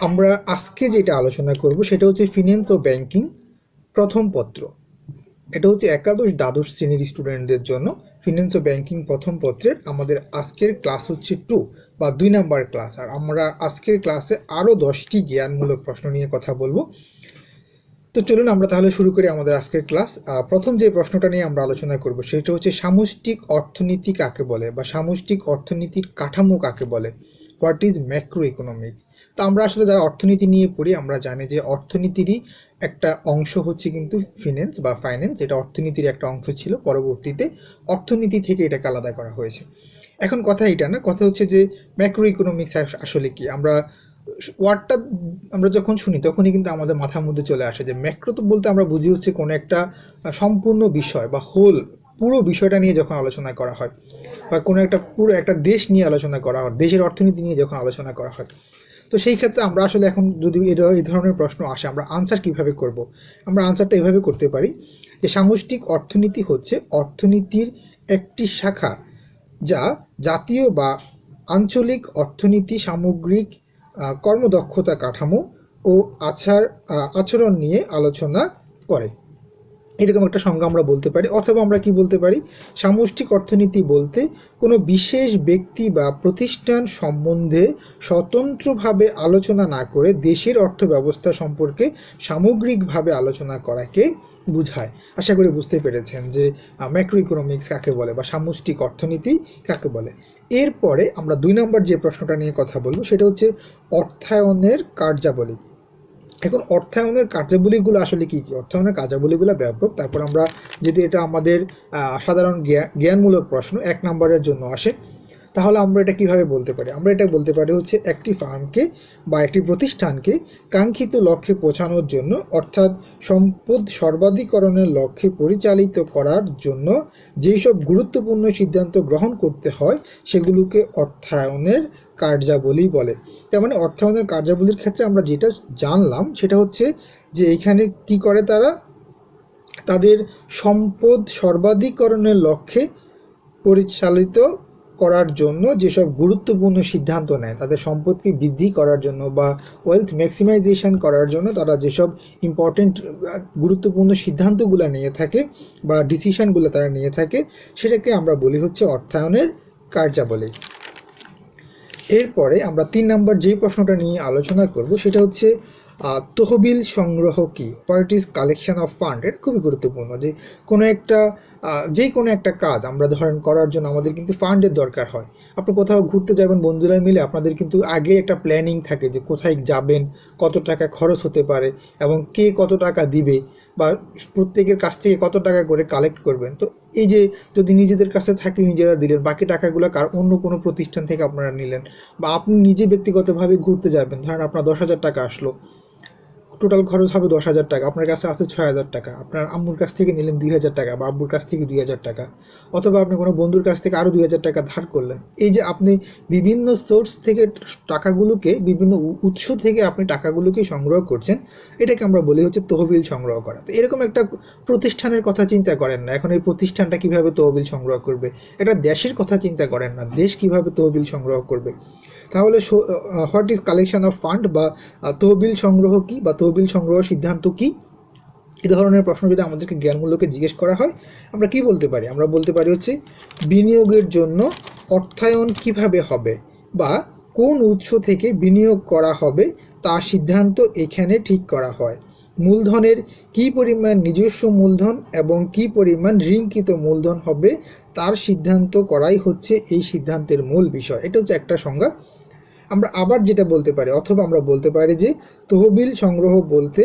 আমরা আজকে যেটা আলোচনা করব সেটা হচ্ছে ফিনান্স ও ব্যাংকিং প্রথম পত্র। এটা হচ্ছে একাদশ দ্বাদশ শ্রেণির স্টুডেন্টদের জন্য ফিনান্স ও ব্যাংকিং প্রথম পত্রের আমাদের আজকের ক্লাস হচ্ছে টু বা দুই নাম্বার ক্লাস আর আমরা আজকের ক্লাসে আরও দশটি জ্ঞানমূলক প্রশ্ন নিয়ে কথা বলব। তো চলুন আমরা তাহলে শুরু করি আমাদের আজকের ক্লাস প্রথম যে প্রশ্নটা নিয়ে আমরা আলোচনা করব সেটা হচ্ছে সামষ্টিক অর্থনীতি কাকে বলে বা সামষ্টিক অর্থনীতির কাঠামো কাকে বলে? হোয়াট ইজ ম্যাক্রো ইকোনমিক্স তো আমরা আসলে যারা অর্থনীতি নিয়ে পড়ি, আমরা জানি যে অর্থনীতিরই একটা অংশ হচ্ছে কিন্তু ফিন্যান্স বা ফাইন্যান্স এটা অর্থনীতির একটা অংশ ছিল। পরবর্তীতে অর্থনীতি থেকে এটাকে আলাদা করা হয়েছে। এখন কথা এটা না, কথা হচ্ছে যে ম্যাক্রো ইকোনমিক্স আসলে কি? আমরা ওয়ার্ডটা আমরা যখন শুনি, তখনই কিন্তু আমাদের মাথার মধ্যে চলে আসে যে ম্যাক্রো তো বলতে আমরা বুঝি হচ্ছে কোনো একটা সম্পূর্ণ বিষয় বা হোল পুরো বিষয়টা নিয়ে যখন আলোচনা করা হয়, বা কোনো একটা পুরো একটা দেশ নিয়ে আলোচনা করা হয়, দেশের অর্থনীতি নিয়ে যখন আলোচনা করা হয়, তো সেই ক্ষেত্রে আমরা আসলে এখন যদি এই ধরনের প্রশ্ন আসে, আমরা আনসার কীভাবে করব? আমরা আনসারটা এভাবে করতে পারি যে সামষ্টিক অর্থনীতি হচ্ছে অর্থনীতির একটি শাখা যা জাতীয় বা আঞ্চলিক অর্থনীতি সামগ্রিক কর্মদক্ষতা কাঠামো ও আচার আচরণ নিয়ে আলোচনা করে। এরকম একটা সংজ্ঞা আমরা বলতে পারি, অথবা আমরা কি বলতে পারি? সামষ্টিক অর্থনীতি বলতে কোনো বিশেষ ব্যক্তি বা প্রতিষ্ঠান সম্বন্ধে স্বতন্ত্রভাবে আলোচনা না করে দেশের অর্থ ব্যবস্থা সম্পর্কে সামগ্রিকভাবে আলোচনা করাকে বুঝায়। আশা করি বুঝতে পেরেছেন যে ম্যাক্রো ইকোনমিক্স কাকে বলে বা সামষ্টিক অর্থনীতি কাকে বলে। এরপরে আমরা দুই নম্বর যে প্রশ্নটা নিয়ে কথা বলব, সেটা হচ্ছে অর্থায়নের কার্যাবলী। এখন অর্থায়নের কার্যাবলীগুলো আসলে কি কি? অর্থায়নের কার্যাবলীগুলো ব্যাপক। তারপর আমরা যদি এটা আমাদের সাধারণ জ্ঞানমূলক প্রশ্ন এক নম্বরের জন্য আসে, তাহলে আমরা এটা কীভাবে বলতে পারি? আমরা এটা বলতে পারি হচ্ছে একটি ফার্মকে বা একটি প্রতিষ্ঠানকে কাঙ্ক্ষিত লক্ষ্যে পৌঁছানোর জন্য, অর্থাৎ সম্পদ সর্বাধিকরণের লক্ষ্যে পরিচালিত করার জন্য যেই সব গুরুত্বপূর্ণ সিদ্ধান্ত গ্রহণ করতে হয়, সেগুলোকে অর্থায়নের কার্যাবলী বলে। তার মানে অর্থায়নের কার্যাবলীর ক্ষেত্রে আমরা যেটা জানলাম সেটা হচ্ছে যে এখানে কি করে তারা তাদের সম্পদ সর্বাধিকরণের লক্ষ্যে পরিচালিত করার জন্য যেসব গুরুত্বপূর্ণ সিদ্ধান্ত নেয়, তাদের সম্পদকে বৃদ্ধি করার জন্য বা ওয়েলথ ম্যাক্সিমাইজেশন করার জন্য তারা যেসব ইম্পর্টেন্ট গুরুত্বপূর্ণ সিদ্ধান্তগুলো নিয়ে থাকে বা ডিসিশনগুলো তারা নিয়ে থাকে, সেটাকে আমরা বলি হচ্ছে অর্থায়নের কার্যাবলী। এরপরে আমরা তিন নাম্বার যে প্রশ্নটা নিয়ে আলোচনা করব, সেটা হচ্ছে তহবিল সংগ্রহ কি? ইজ কালেকশন অফ ফান্ড এটা খুবই গুরুত্বপূর্ণ যে কোনো একটা যে কোনো একটা কাজ আমরা ধরেন করার জন্য আমাদের কিন্তু ফান্ডের দরকার হয়। আপনি কোথাও ঘুরতে যাবেন, বন্ধুরা মিলে আপনাদের কিন্তু আগে একটা প্ল্যানিং থাকে যে কোথায় যাবেন, কত টাকা খরচ হতে পারে এবং কে কত টাকা দিবে। বা প্রত্যেকের কাছ থেকে কত টাকা করে কালেক্ট করবেন? তো এই যে যদি নিজেদের কাছে থাকে নিজেরা দিলেন, বাকি টাকাগুলো কার অন্য কোনো প্রতিষ্ঠান থেকে আপনারা নিলেন? বা আপনি নিজে ব্যক্তিগতভাবে ঘুরতে যাবেন, ধরেন আপনার দশ হাজার টাকা আসলো টোটাল খরচ হবে দশ হাজার টাকা। আপনার কাছে আছে ছয় হাজার টাকা। আপনার আম্মুর কাছ থেকে নিলেন দুই হাজার টাকা বা আব্বুর কাছ থেকে দুই হাজার টাকা। অথবা আপনি কোনো বন্ধুর কাছ থেকে আরও দুই হাজার টাকা ধার করলেন। এই যে আপনি বিভিন্ন সোর্স থেকে টাকাগুলোকে, বিভিন্ন উৎস থেকে আপনি টাকাগুলোকে সংগ্রহ করছেন, এটাকে আমরা বলি হচ্ছে তহবিল সংগ্রহ করা। তো এরকম একটা প্রতিষ্ঠানের কথা চিন্তা করেন না। এখন এই প্রতিষ্ঠানটা কীভাবে তহবিল সংগ্রহ করবে? এটা দেশের কথা চিন্তা করেন না। দেশ কীভাবে তহবিল সংগ্রহ করবে? তাহলে what is collection of fund বা তহবিল সংগ্রহ কি বা তহবিল সংগ্রহ সিদ্ধান্ত কি? এ ধরনের প্রশ্ন যদি আমাদেরকে জ্ঞানমূল্যকে জিজ্ঞেস করা হয়, আমরা কি বলতে পারি? আমরা বলতে পারি হচ্ছে, বিনিয়োগের জন্য অর্থায়ন কীভাবে হবে বা কোন উৎস থেকে বিনিয়োগ করা হবে তার সিদ্ধান্ত এখানে ঠিক করা হয়। মূলধনের কি পরিমাণ নিজস্ব মূলধন এবং কি পরিমাণ ঋণকৃত মূলধন হবে তার সিদ্ধান্ত করাই হচ্ছে এই সিদ্ধান্তের মূল বিষয়। এটা হচ্ছে একটা সংজ্ঞা। আমরা আবার যেটা বলতে পারি, অথবা আমরা বলতে পারি যে তহবিল সংগ্রহ বলতে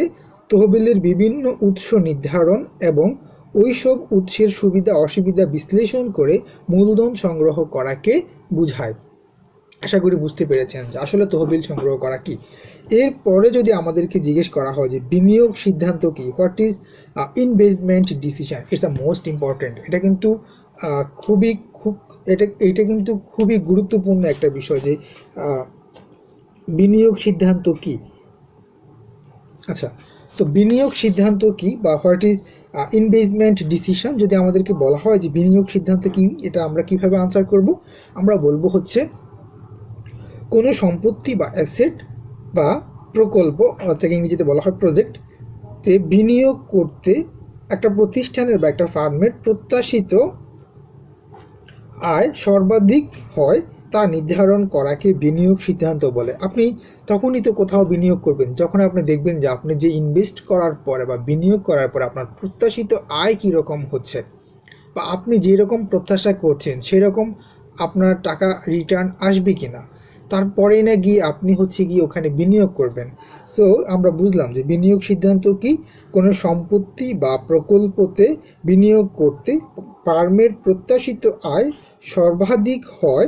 তহবিলের বিভিন্ন উৎস নির্ধারণ এবং ওইসব উৎসের সুবিধা অসুবিধা বিশ্লেষণ করে মূলধন সংগ্রহ করাকে বোঝায়। আশা করি বুঝতে পেরেছেন যে আসলে তহবিল সংগ্রহ করা কি। এরপরে যদি আমাদেরকে জিজ্ঞেস করা হয় যে বিনিয়োগ সিদ্ধান্ত কি what is investment decision it's a most important এটা কিন্তু খুবই খুব, এটা এটা কিন্তু খুবই গুরুত্বপূর্ণ একটা বিষয় যে বিনিয়োগ সিদ্ধান্ত কি? আচ্ছা তো বিনিয়োগ সিদ্ধান্ত কি বা হোয়াট ইজ ইনভেস্টমেন্ট ডিসিশন যদি আমাদেরকে বলা হয় যে বিনিয়োগ সিদ্ধান্ত কি, এটা আমরা কীভাবে আনসার করব? আমরা বলব হচ্ছে, কোনো সম্পত্তি বা অ্যাসেট বা প্রকল্প, অর্থাৎ ইংরেজিতে বলা হয় প্রজেক্ট তে বিনিয়োগ করতে একটা প্রতিষ্ঠানের বা একটা ফার্মের প্রত্যাশিত আয় সর্বাধিক হয় তা নির্ধারণ করাকে বিনিয়োগ সিদ্ধান্ত বলে। আপনি তখনই তো কোথাও বিনিয়োগ করবেন, যখন আপনি দেখবেন যে আপনি যে ইনভেস্ট করার পরে বা বিনিয়োগ করার পরে আপনার প্রত্যাশিত আয় কীরকম হচ্ছে, বা আপনি যেরকম প্রত্যাশা করছেন সেরকম আপনার টাকা রিটার্ন আসবে কি না তারপরেই না গিয়ে আপনি হচ্ছে গিয়ে ওখানে বিনিয়োগ করবেন। সো আমরা বুঝলাম যে বিনিয়োগ সিদ্ধান্ত কি? কোনো সম্পত্তি বা প্রকল্পতে বিনিয়োগ করতে ফার্মের প্রত্যাশিত আয় সর্বাধিক হয়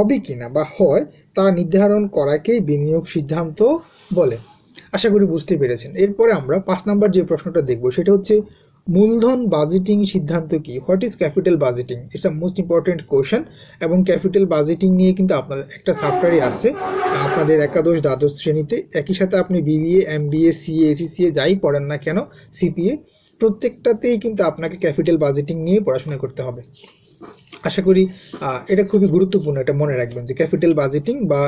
হবে কিনা বা হয়, তা নির্ধারণ করাকেই বিনিয়োগ সিদ্ধান্ত বলে। আশা করি বুঝতে পেরেছেন। এরপরে আমরা পাঁচ নাম্বার যে প্রশ্নটা দেখব, সেটা হচ্ছে মূলধন বাজেটিং সিদ্ধান্ত কি? What is capital budgeting it's a most important question এবং ক্যাপিটাল বাজেটিং নিয়ে কিন্তু আপনার একটা সাপ্টারি আছে। আপনাদের একাদশ, দ্বাদশ শ্রেণীতে একই সাথে আপনি বিবিএ এমবিএ সিএ এসিসিএ যাই পড়েন না কেন সিপিএ প্রত্যেকটাতেই কিন্তু আপনাকে ক্যাপিটাল বাজেটিং নিয়ে পড়াশোনা করতে হবে। আশা করি এটা খুবই গুরুত্বপূর্ণ এটা মনে রাখবেন যে ক্যাপিটাল বাজেটিং বা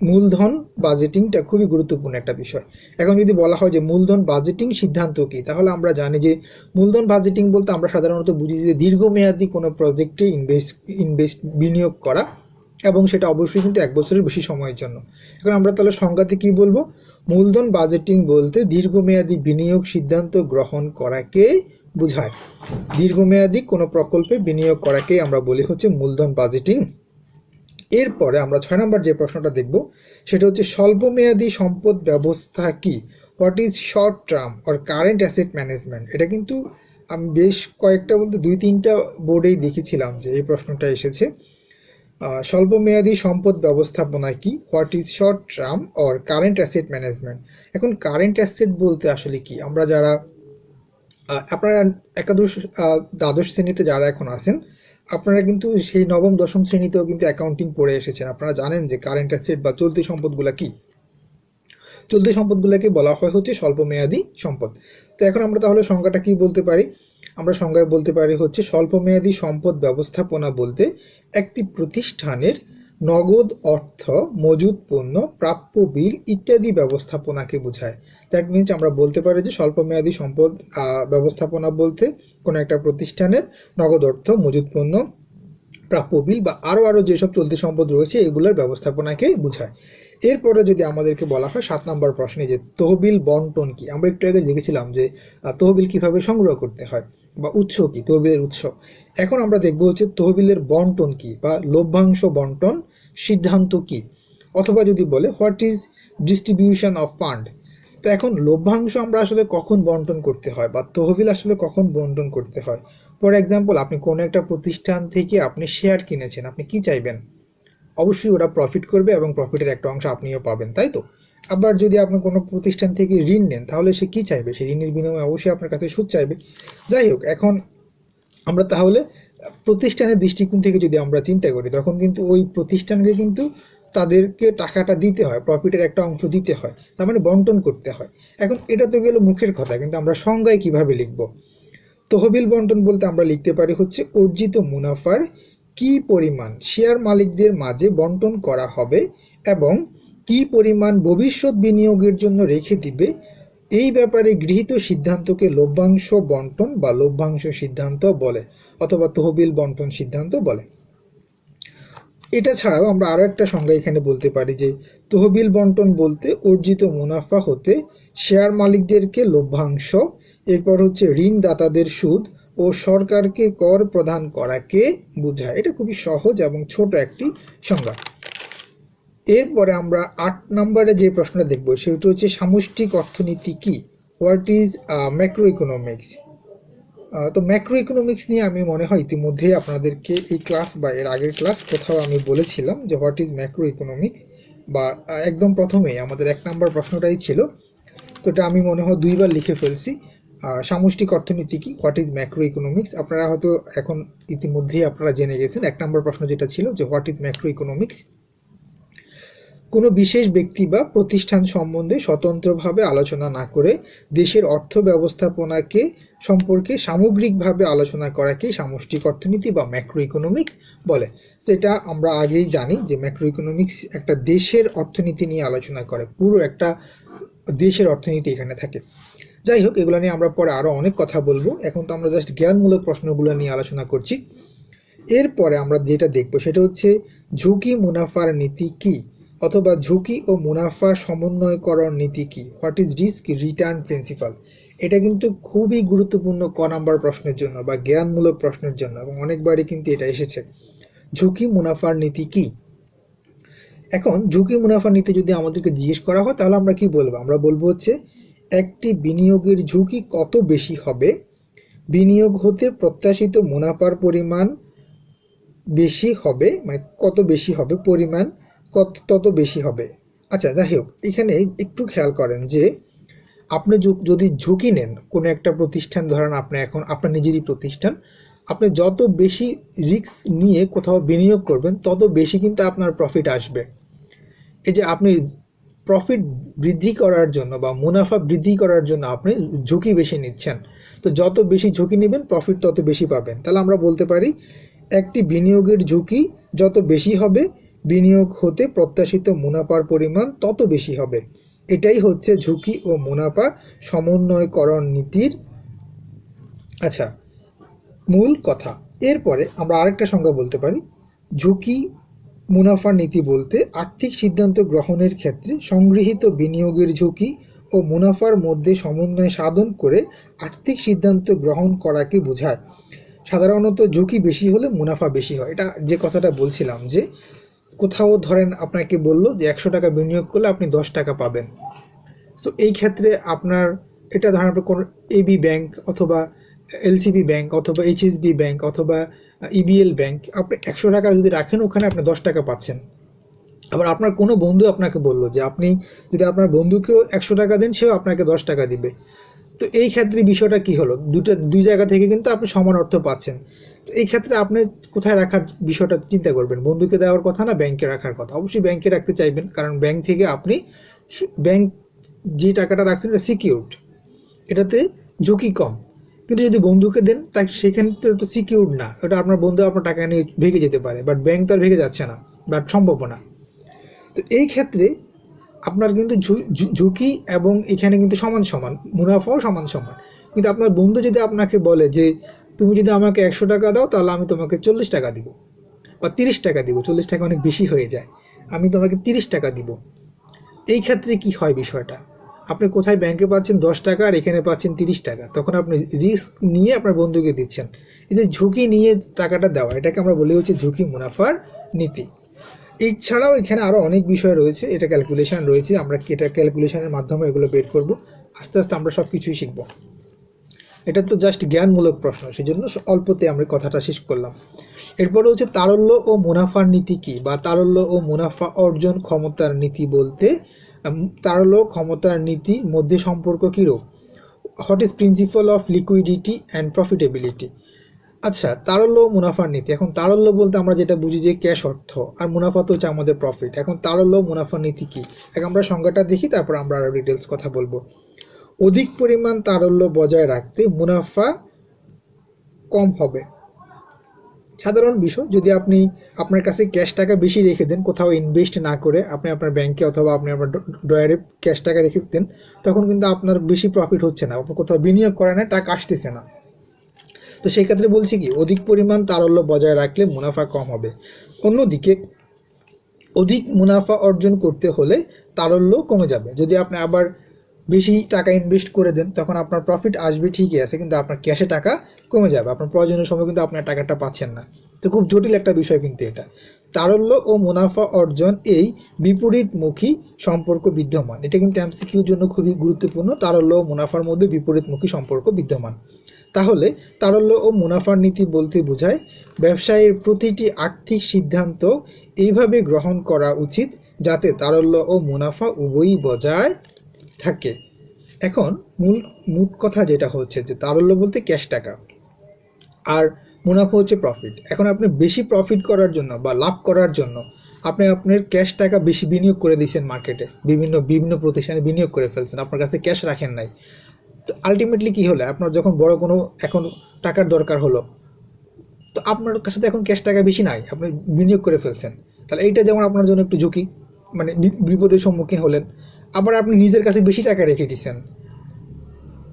মূলধন বাজেটিংটা খুবই গুরুত্বপূর্ণ একটা বিষয়। এখন যদি বলা হয় যে মূলধন বাজেটিং সিদ্ধান্ত কি, তাহলে আমরা জানি যে মূলধন বাজেটিং বলতে আমরা সাধারণত বুঝি যে দীর্ঘমেয়াদী কোনো প্রজেক্টে ইনভেস্ট ইনভেস্ট বিনিয়োগ করা এবং সেটা অবশ্যই কিন্তু এক বছরের বেশি সময়ের জন্য। এখন আমরা তাহলে সংজ্ঞাতে কি বলব? মূলধন বাজেটিং বলতে দীর্ঘমেয়াদী বিনিয়োগ সিদ্ধান্ত গ্রহণ করাকে বোঝায়। দীর্ঘমেয়াদী কোনো প্রকল্পে বিনিয়োগ করাকে আমরা বলি হচ্ছে মূলধন বাজেটিং। এরপরে আমরা ছয় নম্বর যে প্রশ্নটা দেখব, সেটা হচ্ছে স্বল্পমেয়াদী সম্পদ ব্যবস্থা কি? What is short term or current asset management এটা কিন্তু আমি বেশ কয়েকটা বলতে দুই, তিনটা বোর্ডেই দেখেছিলাম যে এই প্রশ্নটা এসেছে। স্বল্পমেয়াদী সম্পদ ব্যবস্থাপনা কি? What is short term or current asset management এখন কারেন্ট অ্যাসেট বলতে আসলে কি? আমরা যারা আপনারা একাদশ দ্বাদশ শ্রেণীতে যারা এখন আছেন, আপনারা কিন্তু সেই নবম, দশম শ্রেণীতেও কিন্তু অ্যাকাউন্টিং পড়ে এসেছেন। আপনারা জানেন যে কারেন্ট অ্যাসেট বা চলতি সম্পদগুলা কি? চলতি সম্পদগুলোকে বলা হয় হচ্ছে স্বল্পমেয়াদী সম্পদ। তো এখন আমরা তাহলে সংজ্ঞাটা কি বলতে পারি? আমরা সংজ্ঞায় বলতে পারি হচ্ছে স্বল্পমেয়াদী সম্পদ ব্যবস্থাপনা বলতে একটি প্রতিষ্ঠানের নগদ অর্থ মজুদ পণ্য, প্রাপ্য বিল ইত্যাদি ব্যবস্থাপনাকে বোঝায়। দ্যাট মিনস আমরা বলতে পারি যে স্বল্পমেয়াদী সম্পদ ব্যবস্থাপনা বলতে কোনো একটা প্রতিষ্ঠানের নগদ অর্থ মজুদ পণ্য, প্রাপ্য বিল বা আরও আরও যেসব চলতি সম্পদ রয়েছে, এগুলোর ব্যবস্থাপনাকে বোঝায়। এরপরে যদি আমাদেরকে বলা হয় সাত নম্বর প্রশ্নে যে তহবিল বন্টন কি? আমরা একটু আগে দেখেছিলাম যে তহবিল কীভাবে সংগ্রহ করতে হয় বা উৎস কি? তহবিলের উৎস। এখন আমরা দেখব হচ্ছে তহবিলের বন্টন কি বা লভ্যাংশ বন্টন সিদ্ধান্ত কি? অথবা যদি বলে what is distribution of fund তো এখন লভ্যাংশ আমরা আসলে কখন বন্টন করতে হয় বা তহবিল আসলে কখন বন্টন করতে হয়? ফর এক্সাম্পল আপনি কোনো একটা প্রতিষ্ঠান থেকে আপনি শেয়ার কিনেছেন, আপনি কি চাইবেন? অবশ্যই ওরা প্রফিট করবে এবং প্রফিটের একটা অংশ আপনিও পাবেন, তাই তো? আবার যদি আপনি কোনো প্রতিষ্ঠান থেকে ঋণ নেন, তাহলে সে কি চাইবে? সে ঋণের বিনিময়ে অবশ্যই আপনার কাছে সুদ চাইবে। যাই হোক, এখন আমরা তাহলে প্রতিষ্ঠানের দৃষ্টিকোণ থেকে যদি আমরা চিন্তা করি, তখন কিন্তু ওই প্রতিষ্ঠানকে কিন্তু তাদেরকে টাকাটা দিতে হয় প্রফিটের একটা অংশ দিতে হয়, তার মানে বন্টন করতে হয়। এখন এটা তো গেল মুখের কথা, কিন্তু আমরা সংজ্ঞায় কীভাবে লিখব? তহবিল বন্টন বলতে আমরা লিখতে পারি হচ্ছে, অর্জিত মুনাফার কি পরিমাণ শেয়ার মালিকদের মাঝে বন্টন করা হবে এবং কি পরিমাণ ভবিষ্যৎ বিনিয়োগের জন্য রেখে দিবে, এই ব্যাপারে গৃহীত সিদ্ধান্তকে লভ্যাংশ বন্টন বা লভ্যাংশ সিদ্ধান্ত বলে। অথবা তহবিল বন্টন সিদ্ধান্ত বলে। এটা ছাড়াও আমরা আরও একটা সংজ্ঞা এখানে বলতে পারি যে, তহবিল বন্টন বলতে অর্জিত মুনাফা হতে শেয়ার মালিকদেরকে লভ্যাংশ, এরপর হচ্ছে ঋণদাতাদের সুদ ও সরকারকে কর প্রদান করাকে বোঝায়। এটা খুবই সহজ এবং ছোট একটি সংজ্ঞা। এরপরে আমরা আট নম্বরে যে প্রশ্নটা দেখব, সেটা হচ্ছে সামষ্টিক অর্থনীতি কি? হোয়াট ইজ ম্যাক্রো ইকোনমিক্স তো ম্যাক্রো ইকোনমিক্স নিয়ে আমি মনে হয় ইতিমধ্যেই আপনাদেরকে এই ক্লাস বা এর আগের ক্লাস কোথাও আমি বলেছিলাম যে হোয়াট ইজ ম্যাক্রো ইকোনমিক্স বা একদম প্রথমেই আমাদের এক নম্বর প্রশ্নটাই ছিল। তো এটা আমি মনে হয় দুইবার লিখে ফেলছি। সামষ্টিক অর্থনীতি কি? হোয়াট ইজ ম্যাক্রো ইকোনমিক্স আপনারা হয়তো এখন ইতিমধ্যেই আপনারা জেনে গেছেন, এক নম্বর প্রশ্ন যেটা ছিল যে হোয়াট ইজ ম্যাক্রো ইকোনমিক্স কোনো বিশেষ ব্যক্তি বা প্রতিষ্ঠান সম্বন্ধে স্বতন্ত্রভাবে আলোচনা না করে দেশের অর্থ ব্যবস্থাপনাকে সম্পর্কে সামগ্রিকভাবে আলোচনা করাকে সামষ্টিক অর্থনীতি বা ম্যাক্রো ইকোনমিক্স বলে। সেটা আমরা আগেই জানি যে ম্যাক্রো ইকোনমিক্স একটা দেশের অর্থনীতি নিয়ে আলোচনা করে, পুরো একটা দেশের অর্থনীতি এখানে থাকে। যাই হোক, এগুলো নিয়ে আমরা পরে আরও অনেক কথা বলব। এখন তো আমরা জাস্ট জ্ঞানমূলক প্রশ্নগুলো নিয়ে আলোচনা করছি। এরপরে আমরা যেটা দেখব সেটা হচ্ছে ঝুঁকি মুনাফার নীতি কি? অথবা ঝুঁকি ও মুনাফা সমন্বয়করণ নীতি কি? What is risk return principle এটা কিন্তু খুবই গুরুত্বপূর্ণ ক নাম্বার প্রশ্নের জন্য বা জ্ঞানমূলক প্রশ্নের জন্য এবং অনেকবারই কিন্তু এটা এসেছে। ঝুঁকি মুনাফার নীতি কি? এখন ঝুঁকি মুনাফার নীতি যদি আমাদেরকে জিজ্ঞেস করা হয় তাহলে আমরা কি বলব? আমরা বলব হচ্ছে একটি বিনিয়োগের ঝুঁকি কত বেশি হবে? বিনিয়োগ হতে প্রত্যাশিত মুনাফার পরিমাণ বেশি হবে মানে কত বেশি হবে পরিমাণ? কত, তত বেশি হবে। আচ্ছা যাই হোক এখানে একটু খেয়াল করেন যে, আপনি যদি ঝুঁকি নেন, কোনো একটা প্রতিষ্ঠান, ধরেন আপনি এখন, আপনার নিজেরই প্রতিষ্ঠান, আপনি যত বেশি রিস্ক নিয়ে কোথাও বিনিয়োগ করবেন, তত বেশি কিন্তু আপনার প্রফিট আসবে। এই যে আপনি প্রফিট বৃদ্ধি করার জন্য বা মুনাফা বৃদ্ধি করার জন্য আপনি ঝুঁকি বেশি নিচ্ছেন, তো যত বেশি ঝুঁকি নেবেন প্রফিট তত বেশি পাবেন। তাহলে আমরা বলতে পারি, একটি বিনিয়োগের ঝুঁকি যত বেশি হবে বিনিয়োগ হতে প্রত্যাশিত মুনাফার পরিমাণ তত বেশি হবে। এটাই হচ্ছে ঝুঁকি ও মুনাফা সমন্বয়করণ নীতির আচ্ছা মূল কথা। এরপরে আমরা আরেকটা সংজ্ঞা বলতে পারি। ঝুঁকি মুনাফার নীতি বলতে আর্থিক সিদ্ধান্ত গ্রহণের ক্ষেত্রে সংগৃহীত বিনিয়োগের ঝুঁকি ও মুনাফার মধ্যে সমন্বয় সাধন করে আর্থিক সিদ্ধান্ত গ্রহণ করাকে বোঝায়। সাধারণত ঝুঁকি বেশি হলে মুনাফা বেশি হয়। এটা যে কথাটা বলছিলাম যে কোথাও ধরেন আপনাকে বলল যে একশো টাকা বিনিয়োগ করলে আপনি দশ টাকা পাবেন। সো এই ক্ষেত্রে আপনার এটা ধরেন আপনার কোনো এবি ব্যাংক অথবা এলসিবি ব্যাংক অথবা এইচএসবি ব্যাংক অথবা ইবিএল ব্যাংক আপনি একশো টাকা যদি রাখেন, ওখানে আপনি দশ টাকা পাচ্ছেন। আবার আপনার কোনো বন্ধু আপনাকে বলল যে আপনি যদি আপনার বন্ধুকেও একশো টাকা দেন, সেও আপনাকে দশ টাকা দিবে। তো এই ক্ষেত্রে বিষয়টা কি হলো? দুটো দুই জায়গা থেকে কিন্তু আপনি সমান অর্থ পাচ্ছেন। তো এই ক্ষেত্রে আপনি কোথায় রাখার বিষয়টা চিন্তা করবেন? বন্ধুকে দেওয়ার কথা না ব্যাংকে রাখার কথা? অবশ্যই ব্যাংকে রাখতে চাইবেন, কারণ ব্যাংক থেকে আপনি ব্যাংক যে টাকাটা রাখছেন এটা সিকিউরড এটাতে ঝুঁকি কম। কিন্তু যদি বন্ধুকে দেন, তাই সেখানে তো এটা সিকিউরড না। ওটা আপনার বন্ধু আপনার টাকা নিয়ে ভেঙে যেতে পারে বাট ব্যাংক আর ভেঙে যাচ্ছে না বাট সম্ভব না। তো এই ক্ষেত্রে আপনার কিন্তু ঝুঁকি এবং এখানে কিন্তু সমান সমান, মুনাফাও সমান সমান। কিন্তু আপনার বন্ধু যদি আপনাকে বলে যে তুমি যদি আমাকে একশো টাকা দাও, তাহলে আমি তোমাকে চল্লিশ টাকা দিব। বা তিরিশ টাকা দিব, চল্লিশ টাকা অনেক বেশি হয়ে যায়। আমি তোমাকে তিরিশ টাকা দিব। এই ক্ষেত্রে কি হয় বিষয়টা? আপনি কোথায় ব্যাংকে পাচ্ছেন দশ টাকা আর এখানে পাচ্ছেন তিরিশ টাকা। তখন আপনি রিস্ক নিয়ে আপনার বন্ধুকে দিচ্ছেন। এই যে ঝুঁকি নিয়ে টাকাটা দেওয়া, এটাকে আমরা বলি হচ্ছে ঝুঁকি মুনাফার নীতি। এছাড়াও এখানে আরও অনেক বিষয় রয়েছে, এটা ক্যালকুলেশন রয়েছে। আমরা এটা ক্যালকুলেশনের মাধ্যমে এগুলো বের করব। আস্তে আস্তে আমরা সব কিছুই শিখব। এটা তো জাস্ট জ্ঞানমূলক প্রশ্ন সেই জন্য অল্পতে আমরা কথাটা শেষ করলাম। এরপরে হচ্ছে তারল্য ও মুনাফার নীতি কি? বা তারল্য ও মুনাফা অর্জন ক্ষমতার নীতি বলতে তারল্য ক্ষমতার নীতি মধ্যে সম্পর্ক কিরূপ? What is principle of liquidity and profitability আচ্ছা তারল্য ও মুনাফার নীতি। এখন তারল্য বলতে আমরা যেটা বুঝি যে ক্যাশ অর্থ, আর মুনাফা তো হচ্ছে আমাদের প্রফিট এখন তারল্য মুনাফার নীতি কি? এখন আমরা সংজ্ঞাটা দেখি, তারপর আমরা আরও ডিটেলস কথা বলব। অধিক পরিমাণ তারল্য বজায় রাখতে মুনাফা কম হবে। সাধারণ বিষয়, যদি আপনি আপনার কাছে ক্যাশ টাকা বেশি রেখে দেন, কোথাও ইনভেস্ট না করে আপনি আপনার ব্যাংকে অথবা আপনি আপনার ড্রয়ারে ক্যাশ টাকা রেখে দেন, তখন কিন্তু আপনার বেশি প্রফিট হচ্ছে না। আপনি কোথাও বিনিয়োগ করে না, টাকা আসতেছে না। তো সেই ক্ষেত্রে বলছি কি, অধিক পরিমাণ তারল্য বজায় রাখলে মুনাফা কম হবে। অন্যদিকে, অধিক মুনাফা অর্জন করতে হলে তারল্য কমে যাবে। যদি আপনি আবার বেশি টাকা ইনভেস্ট করে দেন, তখন আপনার প্রফিট আসবে ঠিকই আছে, কিন্তু আপনার ক্যাশে টাকা কমে যাবে। আপনার প্রয়োজনীয় সময় কিন্তু আপনার টাকাটা পাচ্ছেন না। তো খুব জটিল একটা বিষয় কিন্তু এটা। তারল্য ও মুনাফা অর্জন এই বিপরীতমুখী সম্পর্ক বিদ্যমান। এটা কিন্তু এমসিকিউর জন্য খুবই গুরুত্বপূর্ণ। তারল্য ও মুনাফার মধ্যে বিপরীতমুখী সম্পর্ক বিদ্যমান। তাহলে তারল্য ও মুনাফার নীতি বলতে বোঝায়, ব্যবসায়ের প্রতিটি আর্থিক সিদ্ধান্ত এইভাবে গ্রহণ করা উচিত যাতে তারল্য ও মুনাফা উভয়ই বজায় থাকে। এখন মূল মূল কথা যেটা হচ্ছে যে তারল্য বলতে ক্যাশ টাকা। আর মুনাফা হচ্ছে প্রফিট এখন আপনি বেশি প্রফিট করার জন্য বা লাভ করার জন্য আপনি আপনার ক্যাশ টাকা বেশি বিনিয়োগ করে দিয়েছেন মার্কেটে বিভিন্ন বিভিন্ন প্রতিষ্ঠানে বিনিয়োগ করে ফেলছেন। আপনার কাছে ক্যাশ রাখেন নাই। তো আলটিমেটলি কী হলো? আপনার যখন বড় কোনো এখন টাকার দরকার হলো, তো আপনার কাছে তো এখন ক্যাশ টাকা বেশি নাই। আপনি বিনিয়োগ করে ফেলছেন। তাহলে এইটা যেমন আপনার জন্য একটু ঝুঁকি মানে বিপদের সম্মুখীন হলেন আবার আপনি নিজের কাছে বেশি টাকা রেখে দিচ্ছেন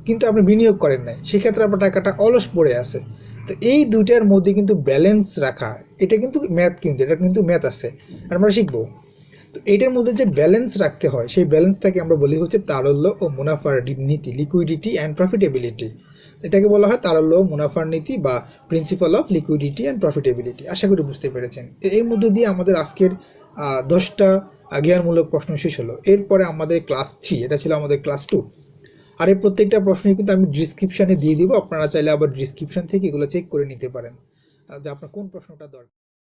কিন্তু আপনি বিনিয়োগ করেন নাই। সেক্ষেত্রে আপনার টাকাটা অলস পড়ে আছে। তো এই দুইটার মধ্যে কিন্তু ব্যালেন্স রাখা, এটা কিন্তু ম্যাথ কিন্তু, এটা কিন্তু ম্যাথ আছে। আমরা শিখব। তো এটার মধ্যে যে ব্যালেন্স রাখতে হয়, সেই ব্যালেন্সটাকে আমরা বলি হচ্ছে তারল্য ও মুনাফার নীতি লিকুইডিটি অ্যান্ড প্রফিটেবিলিটি এটাকে বলা হয় তারল্য মুনাফার নীতি বা principle of liquidity and profitability আশা করি বুঝতে পেরেছেন। এর মধ্যে দিয়ে আমাদের আজকের দশটা জ্ঞানমূলক প্রশ্ন শেষ হলো। এরপরে আমাদের ক্লাস থ্রি এটা ছিল আমাদের ক্লাস টু আর এই প্রত্যেকটা প্রশ্নই কিন্তু আমি ডিসক্রিপশানে দিয়ে দিব, আপনারা চাইলে আবার ডিসক্রিপশান থেকে এগুলো চেক করে নিতে পারেন। যে আপনার কোন প্রশ্নটা দরকার?